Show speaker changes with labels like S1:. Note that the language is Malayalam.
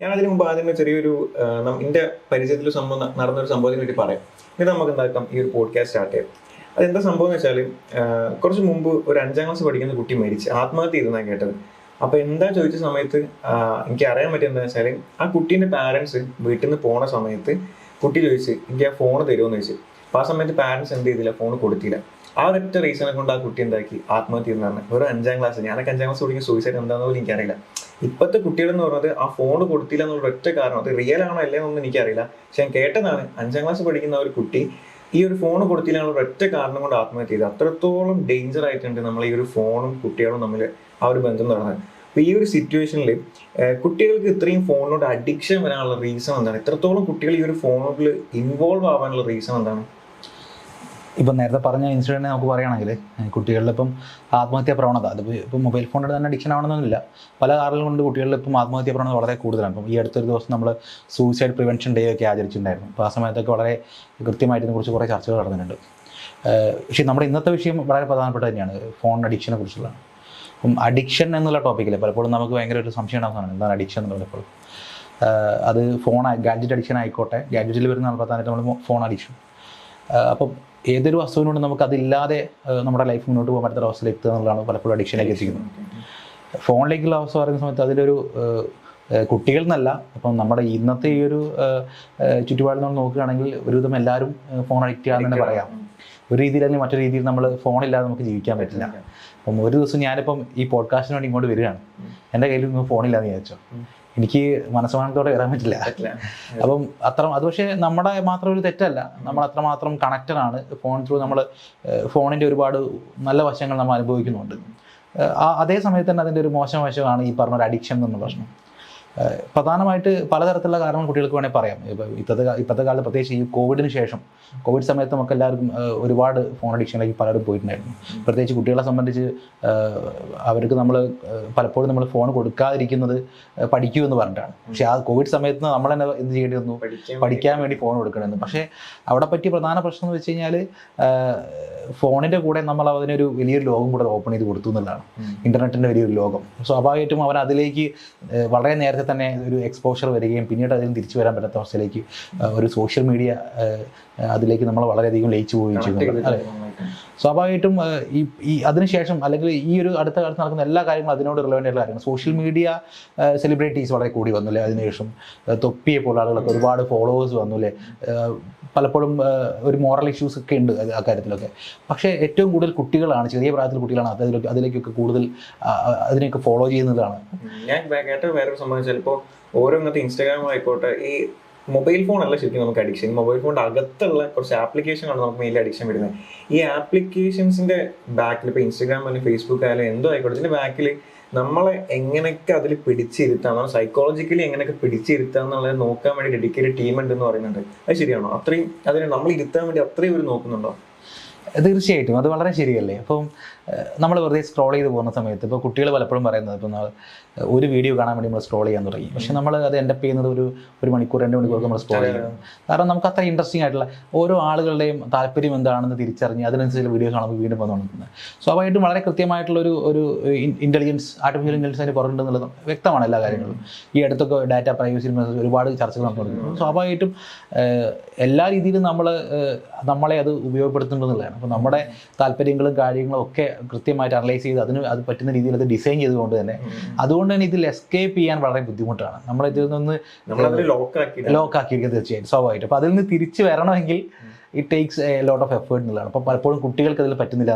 S1: ഞാൻ അതിന് മുമ്പ് ആദ്യമേ ചെറിയൊരു എന്റെ പരിചയത്തിൽ സംഭവം നടന്ന നടന്നൊരു സംഭവത്തിനെ പറ്റി പറയാം. ഇത് നമുക്ക് എന്താക്കാം ഈ ഒരു പോഡ്കാസ്റ്റ് സ്റ്റാർട്ട് ചെയ്യാം. അതെന്താ സംഭവം എന്ന് വെച്ചാൽ കുറച്ച് മുമ്പ് ഒരു അഞ്ചാം ക്ലാസ് പഠിക്കുന്ന കുട്ടി മരിച്ച് ആത്മഹത്യ ചെയ്തെന്നാണ് കേട്ടത്. അപ്പൊ എന്താ ചോദിച്ച സമയത്ത് എനിക്ക് അറിയാൻ പറ്റിയ എന്താ വെച്ചാൽ ആ കുട്ടീന്റെ പാരന്റ്സ് വീട്ടിൽ നിന്ന് പോണ സമയത്ത് കുട്ടി ചോദിച്ച് എനിക്ക് ആ ഫോൺ തരുമെന്ന് ചോദിച്ചു. അപ്പൊ ആ സമയത്ത് പാരന്റ്സ് എന്ത് ചെയ്തില്ല ഫോൺ കൊടുത്തില്ല. ആ ഒരൊറ്റ റീസണെ കൊണ്ട് ആ കുട്ടി എന്താക്കി? ആത്മഹത്യ ചെയ്യുന്നതാണ് ഒരു അഞ്ചാം ക്ലാസ് ഞാനൊക്കെ അഞ്ചാം ക്ലാസ് പഠിക്കുന്ന സൂയിസൈഡ് എന്താണെന്ന് പോലും എനിക്കറിയില്ല. ഇപ്പോഴത്തെ കുട്ടികൾ എന്ന് പറയുന്നത് ആ ഫോൺ കൊടുത്തില്ല എന്നുള്ള ഒറ്റ കാരണം. അത് റിയൽ ആണോ അല്ലേ എന്നൊന്നും എനിക്കറിയില്ല. പക്ഷെ ഞാൻ കേട്ടതാണ് അഞ്ചാം ക്ലാസ് പഠിക്കുന്ന ഒരു കുട്ടി ഈ ഒരു ഫോൺ കൊടുത്തില്ല എന്നുള്ള ഒറ്റ കാരണം കൊണ്ട് ആത്മഹത്യ ചെയ്ത്. അത്രത്തോളം ഡേഞ്ചർ ആയിട്ടുണ്ട് നമ്മൾ ഈ ഒരു ഫോണും കുട്ടികളും തമ്മിൽ ആ ഒരു ബന്ധം തുടങ്ങുന്നത് അപ്പൊ ഈ ഒരു സിറ്റുവേഷനിൽ കുട്ടികൾക്ക് ഇത്രയും ഫോണിനോട് അഡിക്ഷൻ വരാനുള്ള റീസൺ എന്താണ്? ഇത്രത്തോളം കുട്ടികൾ ഈ ഒരു ഫോണിൽ ഇൻവോൾവ് ആവാനുള്ള റീസൺ എന്താണ്?
S2: ഇപ്പം നേരത്തെ പറഞ്ഞ ഇൻസിഡന്റ് നമുക്ക് പറയുകയാണെങ്കിൽ കുട്ടികളിൽ ഇപ്പം ആത്മഹത്യാ പ്രവണത. അത് ഇപ്പം മൊബൈൽ ഫോണിൽ തന്നെ അഡിക്ഷൻ ആവണമെന്നൊന്നുമില്ല. പല കാരണങ്ങൾ കൊണ്ട് കുട്ടികളിൽ ഇപ്പം ആത്മഹത്യാ പ്രവണത വളരെ കൂടുതലാണ്. ഇപ്പം ഈ അടുത്തൊരു ദിവസം നമ്മൾ സൂയിസൈഡ് പ്രിവെൻഷൻ ഡേ ഒക്കെ ആചരിച്ചിട്ടുണ്ടായിരുന്നു. അപ്പോൾ ആ സമയത്തൊക്കെ വളരെ കൃത്യമായിട്ട് ഇതിനെക്കുറിച്ച് കുറേ ചർച്ചകൾ നടന്നിട്ടുണ്ട്. പക്ഷേ നമ്മുടെ ഇന്നത്തെ വിഷയം വളരെ പ്രധാനപ്പെട്ട തന്നെയാണ്. ഫോൺ അഡിക്ഷനെ കുറിച്ചുള്ളതാണ്. അപ്പം അഡിക്ഷൻ എന്നുള്ള ടോപ്പിക്കിൽ പലപ്പോഴും നമുക്ക് ഭയങ്കര ഒരു സംശയം ഉണ്ടാകുന്നതാണ് എന്താണ് അഡിക്ഷൻ എന്ന് പറയുമ്പോൾ അത് ഫോൺ ഗാഡ്ജറ്റ് അഡിക്ഷൻ ആയിക്കോട്ടെ. ഗാഡ്ജറ്റിൽ വരുന്ന പ്രധാനമായിട്ട് നമ്മൾ ഫോൺ അഡിക്ഷൻ അപ്പം ഏതൊരു വസ്തുവിനോടും നമുക്ക് അതില്ലാതെ നമ്മുടെ ലൈഫ് മുന്നോട്ട് പോകാൻ പറ്റുന്ന അവസ്ഥയിൽ എത്തുക എന്നുള്ളതാണ് പലപ്പോഴും അഡിക്ഷനിലേക്ക് എത്തിക്കുന്നത്. ഫോണിലേക്കുള്ള അവസ്ഥ പറയുന്ന സമയത്ത് അതിലൊരു കുട്ടികൾ എന്നല്ല അപ്പം നമ്മുടെ ഇന്നത്തെ ഈ ഒരു ചുറ്റുപാടിൽ നമ്മൾ നോക്കുകയാണെങ്കിൽ ഒരുവിധം എല്ലാവരും ഫോൺ അഡിക്റ്റ് ആണെന്ന് തന്നെ പറയാം. ഒരു രീതിയിൽ അല്ലെങ്കിൽ മറ്റൊരു രീതിയിൽ നമ്മൾ ഫോണില്ലാതെ നമുക്ക് ജീവിക്കാൻ പറ്റില്ല. അപ്പം ഒരു ദിവസം ഞാനിപ്പം ഈ പോഡ്കാസ്റ്റിന് വേണ്ടി ഇങ്ങോട്ട് വരികയാണ്. എന്റെ കയ്യിൽ നിന്ന് ഫോണില്ലാന്ന് വിചാരിച്ചോ. എനിക്ക് മനസ്സമാനത്തോടെ കയറാൻ പറ്റില്ല.
S1: അപ്പം
S2: അത്ര അത് പക്ഷേ നമ്മുടെ മാത്രം ഒരു തെറ്റല്ല. നമ്മൾ അത്രമാത്രം കണക്റ്റഡ് ആണ്. ഫോൺ ത്രൂ നമ്മൾ ഫോണിന്റെ ഒരുപാട് നല്ല വശങ്ങൾ നമ്മൾ അനുഭവിക്കുന്നുണ്ട്. അതേ സമയത്ത് തന്നെ അതിന്റെ ഒരു മോശം വശമാണ് ഈ പറഞ്ഞ ഒരു അഡിക്ഷൻ എന്നുള്ള പ്രശ്നം. പ്രധാനമായിട്ട് പലതരത്തിലുള്ള കാരണങ്ങൾ കുട്ടികൾക്ക് വേണമെങ്കിൽ പറയാം. ഇപ്പോൾ ഇപ്പോഴത്തെ ഇപ്പോഴത്തെ കാലത്ത് പ്രത്യേകിച്ച് ഈ കോവിഡിന് ശേഷം കോവിഡ് സമയത്ത് നമുക്ക് എല്ലാവർക്കും ഒരുപാട് ഫോൺ അഡിക്ഷനിലേക്ക് പലരും പോയിട്ടുണ്ടായിരുന്നു. പ്രത്യേകിച്ച് കുട്ടികളെ സംബന്ധിച്ച് അവർക്ക് നമ്മൾ പലപ്പോഴും നമ്മൾ ഫോൺ കൊടുക്കാതിരിക്കുന്നത് പഠിക്കൂ എന്ന് പറഞ്ഞിട്ടാണ്. പക്ഷേ ആ കോവിഡ് സമയത്ത് നമ്മൾ തന്നെ എന്ത് ചെയ്യേണ്ടി വന്നു?
S1: പഠിക്കാൻ
S2: വേണ്ടി ഫോൺ കൊടുക്കണമെന്ന് പക്ഷേ അവിടെ പറ്റിയ പ്രധാന പ്രശ്നം എന്ന് വെച്ച് കഴിഞ്ഞാൽ ഫോണിന്റെ കൂടെ നമ്മൾ അതിനൊരു വലിയൊരു ലോകം കൂടെ ഓപ്പൺ ചെയ്ത് കൊടുത്തു എന്നുള്ളതാണ്. ഇന്റർനെറ്റിന്റെ വലിയൊരു ലോകം. സ്വാഭാവികമായിട്ടും അവൻ അതിലേക്ക് വളരെ നേരത്തെ തന്നെ ഒരു എക്സ്പോഷർ വരികയും പിന്നീട് അതിൽ തിരിച്ചു വരാൻ പറ്റാത്ത അവസ്ഥയിലേക്ക് ഒരു സോഷ്യൽ മീഡിയ അതിലേക്ക് നമ്മൾ വളരെയധികം ലയിച്ചു പോവുകയും ചെയ്യുന്നുണ്ട്. അതെ
S1: ചെയ്തിട്ട്
S2: സ്വാഭാവികമായിട്ടും ഈ അതിനുശേഷം അല്ലെങ്കിൽ ഈ ഒരു അടുത്ത കാലത്ത് നടക്കുന്ന എല്ലാ കാര്യങ്ങളും അതിനോട് റിലവന്റ് ആയിട്ടുള്ള കാര്യങ്ങൾ. സോഷ്യൽ മീഡിയ സെലിബ്രിറ്റീസ് വളരെ കൂടി വന്നു അല്ലേ അതിനുശേഷം തൊപ്പിയെ പോലെ ആളുകളൊക്കെ ഒരുപാട് ഫോളോവേഴ്സ് വന്നു അല്ലേ പലപ്പോഴും ഒരു മോറൽ ഇഷ്യൂസ് ഒക്കെ ഉണ്ട് ആ കാര്യത്തിലൊക്കെ. പക്ഷേ ഏറ്റവും കൂടുതൽ കുട്ടികളാണ് ചെറിയ പ്രായത്തിൽ കുട്ടികളാണ് അതിലൊക്കെ അതിലേക്കൊക്കെ കൂടുതൽ അതിനെയൊക്കെ ഫോളോ ചെയ്യുന്നതാണ്.
S1: ഞാൻ ഏറ്റവും വേറെ സംബന്ധിച്ചാൽ ഇപ്പോൾ ഓരോ ഇന്നത്തെ ഇൻസ്റ്റാഗ്രാം ആയിക്കോട്ടെ ഈ മൊബൈൽ ഫോണല്ല ശരിക്കും നമുക്ക് അഡിക്ഷൻ മൊബൈൽ ഫോണിന്റെ അകത്തുള്ള കുറച്ച് ആപ്ലിക്കേഷനാണ് നമുക്ക് മെയിൻ അഡിക്ഷൻ വരുന്നത്. ഈ ആപ്ലിക്കേഷൻസിന്റെ ബാക്കിൽ ഇപ്പൊ ഇൻസ്റ്റാഗ്രാം ആയാലും ഫേസ്ബുക്ക് ആയാലും എന്തോ ആയിക്കോട്ടെ ഇതിന്റെ ബാക്കിൽ നമ്മളെ എങ്ങനെയൊക്കെ അതിൽ പിടിച്ചിരുത്താം നമ്മൾ സൈക്കോളജിക്കലി എങ്ങനെയൊക്കെ പിടിച്ചിരുത്താം എന്നുള്ളത് നോക്കാൻ വേണ്ടി ഡെഡിക്കേറ്റഡ് ടീം ഉണ്ട് എന്ന് പറയുന്നുണ്ട്. അത് ശരിയാണോ? അത്രയും അതിന് നമ്മൾ ഇരുത്താൻ വേണ്ടി അത്രയും ഒരു നോക്കുന്നുണ്ടോ?
S2: തീർച്ചയായിട്ടും. അത് വളരെ ശരിയല്ലേ? അപ്പം നമ്മൾ വെറുതെ സ്ക്രോൾ ചെയ്ത് പോകുന്ന സമയത്ത് ഇപ്പോൾ കുട്ടികൾ പലപ്പോഴും പറയുന്നത് ഇപ്പം നമ്മൾ ഒരു വീഡിയോ കാണാൻ വേണ്ടി നമ്മൾ സ്ക്രോൾ ചെയ്യാൻ തുടങ്ങി. പക്ഷെ നമ്മൾ അത് എൻഡപ്പ് ചെയ്യുന്നത് ഒരു ഒരു മണിക്കൂർ രണ്ട് മണിക്കൂർ നമ്മൾ സ്ക്രോൾ ചെയ്യും. കാരണം നമുക്ക് അത്ര ഇൻട്രസ്റ്റിംഗ് ആയിട്ടുള്ള ഓരോ ആളുകളുടെയും താല്പര്യം എന്താണെന്ന് തിരിച്ചറിഞ്ഞ് അതിനനുസരിച്ച് വീഡിയോസ് കാണുമ്പോൾ വീണ്ടും വന്നു തുടങ്ങുന്നത് സ്വാഭാവികമായിട്ടും വളരെ കൃത്യമായിട്ടുള്ള ഒരു ഒരു ഇന്റലിജൻസ് ആർട്ടിഫിഷ്യൽ ഇന്റലിജൻസ് അതിന് പുറകുണ്ടെന്നുള്ളത് വ്യക്തമാണ് എല്ലാ കാര്യങ്ങളും ഈ അടുത്തൊക്കെ ഡാറ്റ പ്രൈവസി ഒരുപാട് ചർച്ചകൾ നടന്നു സ്വാഭാവികമായിട്ടും എല്ലാ രീതിയിലും നമ്മൾ നമ്മളെ അത് ഉപയോഗപ്പെടുത്തുന്നുള്ളതാണ് അപ്പോൾ നമ്മുടെ താല്പര്യങ്ങളും കാര്യങ്ങളും ഒക്കെ കൃത്യമായിട്ട് അനലൈസ് ചെയ്ത് അതിന് അത് പറ്റുന്ന രീതിയിൽ അത് ഡിസൈൻ ചെയ്തുകൊണ്ട് തന്നെ അതുകൊണ്ട് തന്നെ ഇതിൽ എസ്കേപ്പ് ചെയ്യാൻ വളരെ ബുദ്ധിമുട്ടാണ്. നമ്മൾ ഇതിൽ നിന്ന് ലോക്കാക്കിയിരിക്കുക തീർച്ചയായും സ്വാഭാവികമായിട്ടും. അപ്പോൾ അതിൽ നിന്ന് തിരിച്ച് വരണമെങ്കിൽ it takes a lot of effort എന്നുള്ളതാണ്. അപ്പോൾ പലപ്പോഴും കുട്ടികൾക്ക് അതിൽ പറ്റുന്നില്ല